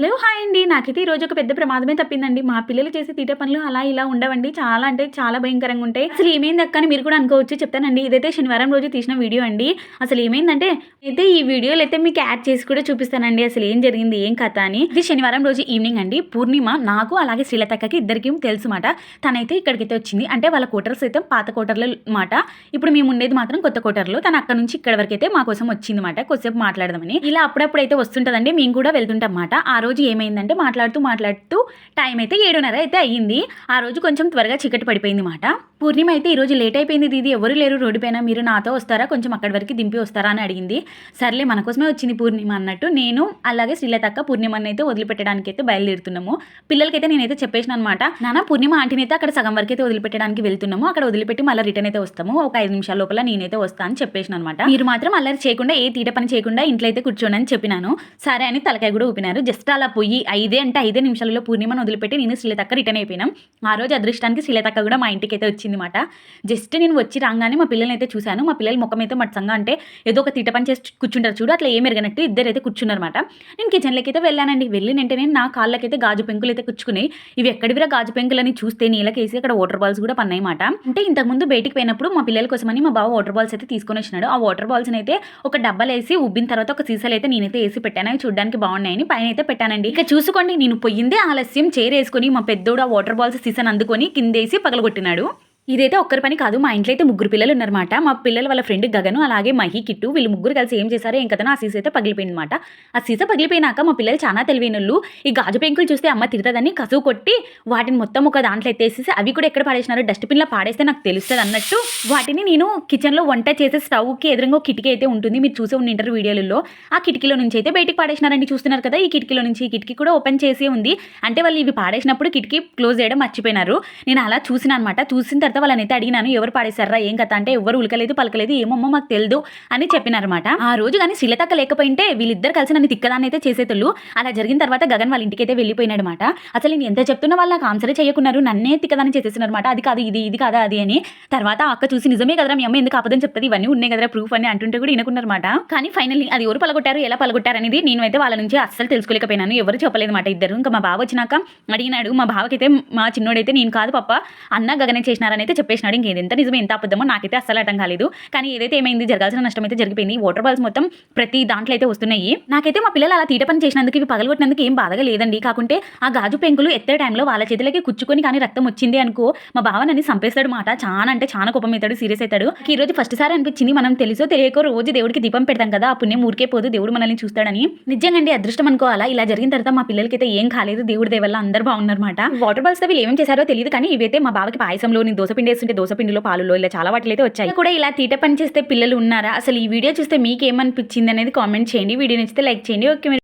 Hello hi అండి. నాకైతే ఈరోజు ఒక పెద్ద ప్రమాదమే తప్పిందండి. మా పిల్లలు చేసే తీట పనులు అలా ఇలా ఉండవండి. చాలా అంటే చాలా భయంకరంగా ఉంటాయి. అసలు ఏమైంది అక్క అని మీరు కూడా అనుకోవచ్చు. చెప్తానండి. ఇదైతే శనివారం రోజు తీసిన వీడియో అండి. అసలు ఏమైందంటే అయితే ఈ వీడియోలు అయితే మీకు యాడ్ చేసి కూడా చూపిస్తానండి. అసలు ఏం జరిగింది ఏం కథ అని. ఇది శనివారం రోజు ఈవినింగ్ అండి. పూర్ణిమ నాకు అలాగే శ్రీలతక్కకి ఇద్దరికి తెలుసు మాట. తనైతే ఇక్కడికైతే వచ్చింది. అంటే వాళ్ళ కోటర్స్ అయితే పాత కోటర్లు మాట. ఇప్పుడు మేము ఉండేది మాత్రం కొత్త కోటర్లో తను అక్కడ నుంచి ఇక్కడ వరకు అయితే మా కోసం వచ్చింది మాట. కొద్దిసేపు మాట్లాడదామని. ఇలా అప్పుడప్పుడు అయితే వస్తుంటదండి. మేము కూడా వెళ్తుంటాం మాట. ఆ రోజు రోజు ఏమైందంటే మాట్లాడుతూ మాట్లాడుతూ టైం అయితే ఏడున్నర అయితే అయ్యింది. ఆ రోజు కొంచెం త్వరగా చీకటి పడిపోయింది మాట. పూర్ణిమ అయితే ఈ రోజు లేట్ అయిపోయింది దీది. ఎవరు లేరు రోడ్డుపైన మీరు నాతో వస్తారా? కొంచెం అక్కడి వరకు దింపి వస్తారా అని అడిగింది. సర్లే మన కోసమే వచ్చింది పూర్ణిమ అన్నట్టు. నేను అలాగే శ్రీలతక్క పూర్ణిమని అయితే వదిలిపెట్టడానికి అయితే బయలుదేరుతున్నాము. పిల్లలకైతే నేనైతే చెప్పేసిన అనమాట నాన్న పూర్ణిమ ఆంటీని అయితే అక్కడ సగం వరకు అయితే వదిలిపెట్టడానికి వెళ్తున్నాము. అక్కడ వదిలిపెట్టి మళ్ళీ రిటర్న్ అయితే వస్తాము. ఒక ఐదు నిమిషాల లోపల నేనైతే వస్తాను అని చెప్పేసిన అనమాట మీరు మాత్రం అల్లరి చేయకుండా ఏ తీట పని చేయకుండా ఇంట్లో అయితే కూర్చోండి అని చెప్పినాను. సరే అని తలకాయ కూడా ఊపినారు. జస్ట్ అలా పోయి ఐదే అంటే ఐదే నిమిషాలలో పూర్ణిమను వదిలిపెట్టి నేను శ్రీలతక్క రిటర్న్ అయిపోయినాం. ఆ రోజు అదృష్టానికి శ్రీలతక్క కూడా మా ఇంటికి అయితే వచ్చింది. అనమాట జస్ట్ నేను వచ్చి రాగానే మా పిల్లల్ని అయితే చూశాను. మా పిల్లల ముఖం అయితే మచ్చంగా అంటే ఏదో ఒక తీట పని చేసి కూర్చుంటారు చూడు అట్లా ఏం ఎరగనట్టు ఇద్దరు అయితే కూర్చున్నారన్నమాట. నేను కిచెన్లోకి అయితే వెళ్ళానండి. వెళ్ళినంటే నేను నా కాళ్ళకైతే గాజు పెంకులు అయితే కూర్చుకున్నాయి ఇవి ఎక్కడివిరా గాజు పెంకులని చూస్తే నీళ్ళకేసి అక్కడ వాటర్ బాల్స్ కూడా పన్నాయి మాట అంటే ఇంతకుముందు బయటికి పోయినప్పుడు మా పిల్లల కోసమని మా బావ వాటర్ బాల్స్ అయితే తీసుకొని వచ్చినాడు. ఆ వాటర్ బాల్స్ అయితే ఒక డబ్బాలు వేసి ఉబ్బిన తర్వాత ఒక సీసాలు అయితే నేనైతే వేసి పెట్టాను. అవి చూడడానికి బాగున్నాయని పైన అయితే పెట్టానండి. ఇక చూసుకోండి నేను పొయ్యిందే ఆలస్యం. చేరేసుకొని మా పెద్దోడు ఆ వాటర్ బాల్స్ సీసాను అందుకొని కిందేసి పగలగొట్టినాడు. ఇదైతే ఒక్కరి పని కాదు మా ఇంట్లో అయితే ముగ్గురు పిల్లలు ఉన్నారన్నమాట. మా పిల్లల వాళ్ళ ఫ్రెండ్ గగను అలాగే మహి కిట్టు వీళ్ళు ముగ్గురు కలిసి ఏం చేశారో ఏం కథనో ఆ సీస అయితే పగిలిపోయింది అనమాట ఆ సీస పగిలిపోయినాక మా పిల్లలు చాలా తెలివైనళ్ళు ఈ గాజు పెంకులు చూస్తే అమ్మ తిడతదని కసువు కొట్టి వాటిని మొత్తం ఒక దాంట్లో ఎత్తేసేసి అవి కూడా ఎక్కడ పాడేసినారో డస్ట్బిన్లో పాడేస్తే నాకు తెలుస్తుంది అన్నట్టు వాటిని నేను కిచెన్లో వంట చేసే స్టవ్కి ఎదురుగా కిటికీ అయితే ఉంటుంది. మీరు చూసే ఉంటారు వీడియోలలో. ఆ కిటికీలో నుంచి అయితే బయటికి పాడేసినారండి చూస్తున్నారు కదా ఈ కిటికీలో నుంచి ఈ కిటికీ కూడా ఓపెన్ చేసి ఉంది. అంటే వాళ్ళు ఇవి పాడేసినప్పుడు కిటికీ క్లోజ్ చేయడం మర్చిపోయినారు. నేను అలా చూసిన అనమాట చూసిన తర్వాత వాళ్ళనైతే అడిగినాను ఎవరు పాడేశారా ఏం కథ అంటే ఎవరు ఉలకలేదు పలకలేదు ఏమమ్మో మాకు తెలియదు అని చెప్పినారన్నమాట. ఆ రోజు కానీ శిలతక్క లేకపోయింటే వీళ్ళిద్దరు కలిసి నన్ను తిక్కదాన్ని అయితే చేసేతుళ్ళు. అలా జరిగిన తర్వాత గగన్ వాళ్ళ ఇంటికి అయితే వెళ్ళిపోయినాడు అనమాట అసలు నేను ఎంత చెప్తున్నా వాళ్ళు నాకు ఆన్సరే చేయకున్నారు నన్నే తిక్కదాన్ని చేసేసినారన్నమాట అది కాదు ఇది ఇది కాదా అది అని. తర్వాత అక్క చూసి నిజమే కదరా మీ అమ్మ ఎందుకు అబద్ధం చెప్తుంది? ఇవన్నీ ఉన్నాయి కదరా ప్రూఫ్ అని అంటుంటే కూడా వినకున్నారనమాట కానీ ఫైనల్లీ అది ఎవరు పలగొట్టారు ఎలా పలగొట్టారు అనేది నేను అయితే వాళ్ళ నుంచి అస్సలు తెలుసుకోలేకపోయినాను. ఎవరు చెప్పలేదు మాట ఇద్దరు. ఇంకా మా బావ వచ్చినాక అడిగినాడు మా బావకైతే మా చిన్నోడైతే నేను కాదు పప్ప అన్న గగనే చేసినారని అయితే చెప్పేసినాడు ఇంకేది ఎంత నిజమే ఎంత అబద్ధమో నాకైతే అస్సలు అర్థం కాలేదు. కానీ ఏదైతే ఏమైంది జరగాల్సిన నష్టం అయితే జరిగిపోయింది. వాటర్ బాల్స్ మొత్తం ప్రతి దాంట్లో అయితే వస్తున్నాయి. నాకైతే మా పిల్లలు అలా తీట పని చేసినందుకు ఇవి పగలగొట్టినందుకు ఏం బాధగా లేదండి. కాకుంటే ఆ గాజు పెంకులు ఎత్తే టైంలో వాళ్ళ చేతులకి కుచ్చుకొని కానీ రక్తం వచ్చింది అనుకో మా బావ నన్ను మాట. చాలా అంటే చాలా కోపం అవుతాడు సీరియస్ అవుతాడు. ఈ రోజు ఫస్ట్ సారి అనిపించింది. మనం తెలుసో తెలియకో రోజు దేవుడికి దీపం పెడతాం కదా ఆ పుణ్యం ఊరికే పోదు దేవుడు మనల్ని చూస్తాడని. నిజంగా అదృష్టం అనుకోవాలా? ఇలా జరిగిన తర్వాత మా పిల్లలకి అయితే ఏం కాలేదు. దేవుడి దేవల్ల అందరూ బాగున్నారన్నమాట వాటర్ బాల్స్ వీళ్ళు ఏం చేశారో తెలియదు కానీ ఇవైతే మా బావకి పాయసంలోని దోశ దోసపిండి వేస్తుంటే దోశపిండిలో పాలులో ఇలా చాలా వాటిలో అయితే వచ్చాయి కూడా ఇలా తీట పని చేస్తే పిల్లలు ఉన్నారా? అసలు ఈ వీడియో చూస్తే మీకు ఏమనిపించింది అనేది కామెంట్ చేయండి. వీడియో నచ్చితే లైక్ చేయండి. ఓకే